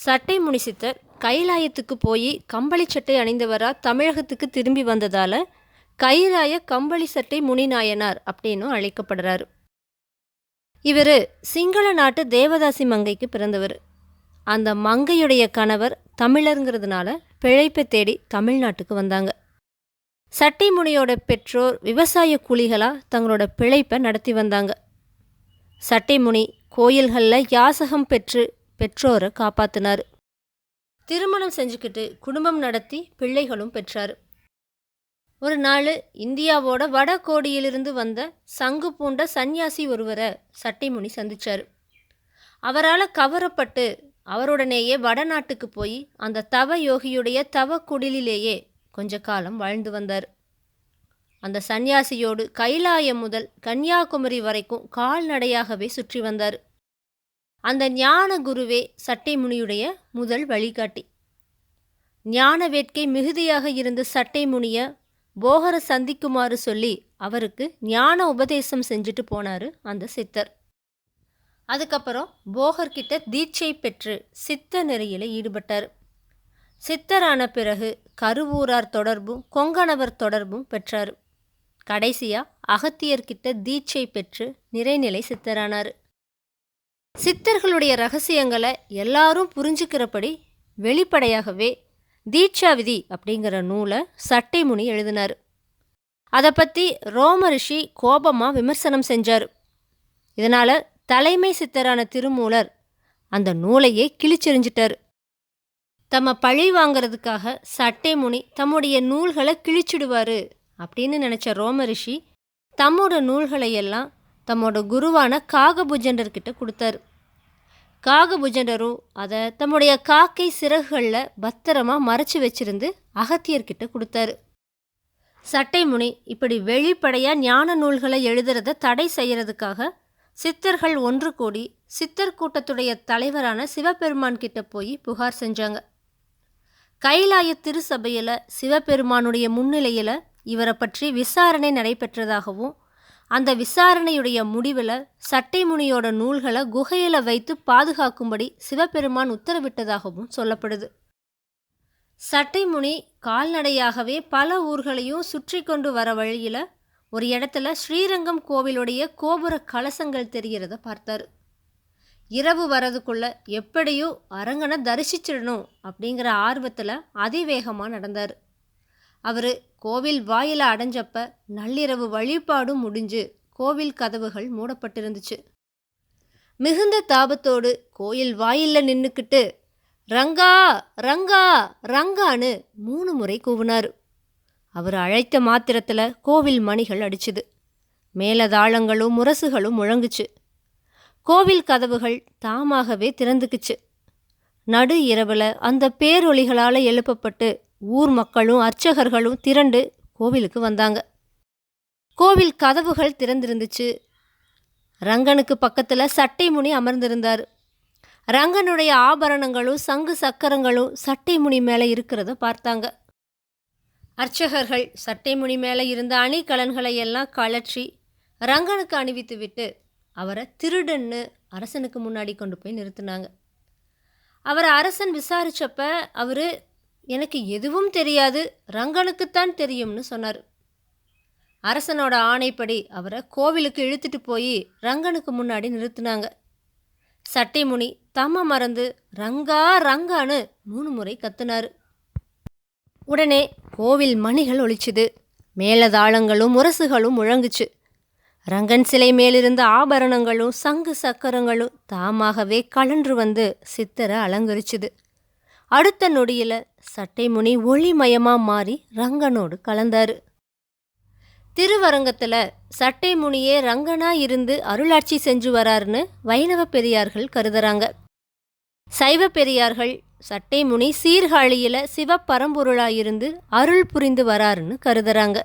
சட்டை முனிசித்தர் கைலாயத்துக்கு போய் கம்பளி சட்டை அணிந்தவரா தமிழகத்துக்கு திரும்பி வந்ததால கைலாய கம்பளி சட்டை முனிநாயனார் அப்படின்னும் அழைக்கப்படுறாரு. இவர் சிங்கள நாட்டு தேவதாசி மங்கைக்கு பிறந்தவர். அந்த மங்கையுடைய கணவர் தமிழருங்கிறதுனால பிழைப்பை தேடி தமிழ்நாட்டுக்கு வந்தாங்க. சட்டை முனியோட பெற்றோர் விவசாய கூலிகளாக தங்களோட பிழைப்பை நடத்தி வந்தாங்க. சட்டை முனி கோயில்களில் யாசகம் பெற்று பெற்றோரை காப்பாத்தினார். திருமணம் செஞ்சுக்கிட்டு குடும்பம் நடத்தி பிள்ளைகளும் பெற்றார். ஒரு நாள் இந்தியாவோட வட கோடியிலிருந்து வந்த சங்கு பூண்ட சந்நியாசி ஒருவரை சட்டைமுனி சந்திச்சார். அவரால் கவரப்பட்டு அவருடனேயே வடநாட்டுக்கு போய் அந்த தவ யோகியுடைய தவ குடிலிலேயே கொஞ்ச காலம் வாழ்ந்து வந்தார். அந்த சந்நியாசியோடு கைலாயம் முதல் கன்னியாகுமரி வரைக்கும் கால்நடையாகவே சுற்றி வந்தார். அந்த ஞான குருவே சட்டை முனியுடைய முதல் வழிகாட்டி. ஞான வேட்கை மிகுதியாக இருந்த சட்டை முனிய போகரை சந்திக்குமாறு சொல்லி அவருக்கு ஞான உபதேசம் செஞ்சுட்டு போனார் அந்த சித்தர். அதுக்கப்புறம் போகர்கிட்ட தீட்சை பெற்று சித்த நெறியில் ஈடுபட்டார். சித்தரான பிறகு கருவூரார் தொடர்பும் கொங்கணவர் தொடர்பும் பெற்றார். கடைசியாக அகத்தியர்கிட்ட தீட்சை பெற்று நிறைநிலை சித்தரானார். சித்தர்களுடைய ரகசியங்களை எல்லாரும் புரிஞ்சுக்கிறபடி வெளிப்படையாகவே தீட்சா விதி அப்படிங்கிற நூலை சட்டைமுனி எழுதினார். அதை பற்றி ரோம ரிஷி கோபமாக விமர்சனம் செஞ்சார். இதனால் தலைமை சித்தரான திருமூலர் அந்த நூலையே கிழிச்செறிஞ்சிட்டார். தம்ம பழி வாங்கிறதுக்காக சட்டைமுனி தம்முடைய நூல்களை கிழிச்சிடுவார் அப்படின்னு நினச்ச ரோம ரிஷி தம்மோட நூல்களை எல்லாம் தம்மோட குருவான காகபுஜண்டர்கிட்ட கொடுத்தாரு. காகபுஜண்டரும் அதை தம்முடைய காக்கை சிறகுகளில் பத்திரமா மறைச்சு வச்சிருந்து அகத்தியர்கிட்ட கொடுத்தாரு. சட்டைமுனி இப்படி வெளிப்படையாக ஞான நூல்களை எழுதுறத தடை செய்கிறதுக்காக சித்தர்கள் ஒன்று கூடி சித்தர் கூட்டத்துடைய தலைவரான சிவபெருமான் கிட்ட போய் புகார் செஞ்சாங்க. கைலாய திருசபையில் சிவபெருமானுடைய முன்னிலையில் இவரை பற்றி விசாரணை நடைபெற்றதாகவும் அந்த விசாரணையுடைய முடிவில் சட்டை முனியோட நூல்களை குகையில் வைத்து பாதுகாக்கும்படி சிவபெருமான் உத்தரவிட்டதாகவும் சொல்லப்படுது. சட்டை முனி கால்நடையாகவே பல ஊர்களையும் சுற்றி கொண்டு வர வழியில் ஒரு இடத்துல ஸ்ரீரங்கம் கோவிலுடைய கோபுர கலசங்கள் தெரிகிறத பார்த்தாரு. இரவு வரதுக்குள்ள எப்படியோ அரங்கனை தரிசிச்சிடணும் அப்படிங்கிற ஆர்வத்தில் அதிவேகமாக நடந்தார். அவர் கோவில் வாயில அடைஞ்சப்ப நள்ளிரவு வழிபாடும் முடிஞ்சு கோவில் கதவுகள் மூடப்பட்டிருந்துச்சு. மிகுந்த தாபத்தோடு கோயில் வாயில்ல நின்றுக்கிட்டு ரங்கா ரங்கா ரங்கான்னு மூணு முறை கூவினார். அவர் அழைத்த மாத்திரத்தில் கோவில் மணிகள் அடிச்சுது. மேலதாளங்களும் முரசுகளும் முழங்குச்சு. கோவில் கதவுகள் தாமாகவே திறந்துக்குச்சு. நடு இரவில் அந்த பேரொளிகளால் எழுப்பப்பட்டு ஊர் மக்களும் அர்ச்சகர்களும் திரண்டு கோவிலுக்கு வந்தாங்க. கோவில் கதவுகள் திறந்திருந்துச்சு. ரங்கனுக்கு பக்கத்தில் சட்டை முனி அமர்ந்திருந்தார். ரங்கனுடைய ஆபரணங்களும் சங்கு சக்கரங்களும் சட்டை முனி மேலே இருக்கிறத பார்த்தாங்க. அர்ச்சகர்கள் சட்டை முனி மேலே இருந்த அணிகலன்களை எல்லாம் கழற்றி ரங்கனுக்கு அணிவித்து விட்டு அவரை திருடன்னு அரசனுக்கு முன்னாடி கொண்டு போய் நிறுத்தினாங்க. அவரை அரசன் விசாரித்தப்ப அவர் எனக்கு எதுவும் தெரியாது ரங்கனுக்குத்தான் தெரியும்னு சொன்னார். அரசனோட ஆணைப்படி அவரை கோவிலுக்கு இழுத்துட்டு போய் ரங்கனுக்கு முன்னாடி நிறுத்தினாங்க. சட்டைமுனி தம்ம மறந்து ரங்கா ரங்கான்னு மூணு முறை கத்துனார். உடனே கோவில் மணிகள் ஒழிச்சுது மேலதாளங்களும் முரசுகளும் முழங்குச்சு. ரங்கன் சிலை மேலிருந்த ஆபரணங்களும் சங்கு சக்கரங்களும் தாமாகவே கலன்று வந்து சித்தரை அலங்கரிச்சுது. அடுத்த நொடியில் சட்டைமுனி ஒளிமயமாக மாறி ரங்கனோடு கலந்தாரு. திருவரங்கத்தில் சட்டைமுனியே ரங்கனா இருந்து அருளாட்சி செஞ்சு வராருன்னு வைணவ பெரியார்கள் கருதுறாங்க. சைவ பெரியார்கள் சட்டைமுனி சீர்காழியில் சீர்காழியில் சிவப்பரம்பொருளாயிருந்து அருள் புரிந்து வராருன்னு கருதுறாங்க.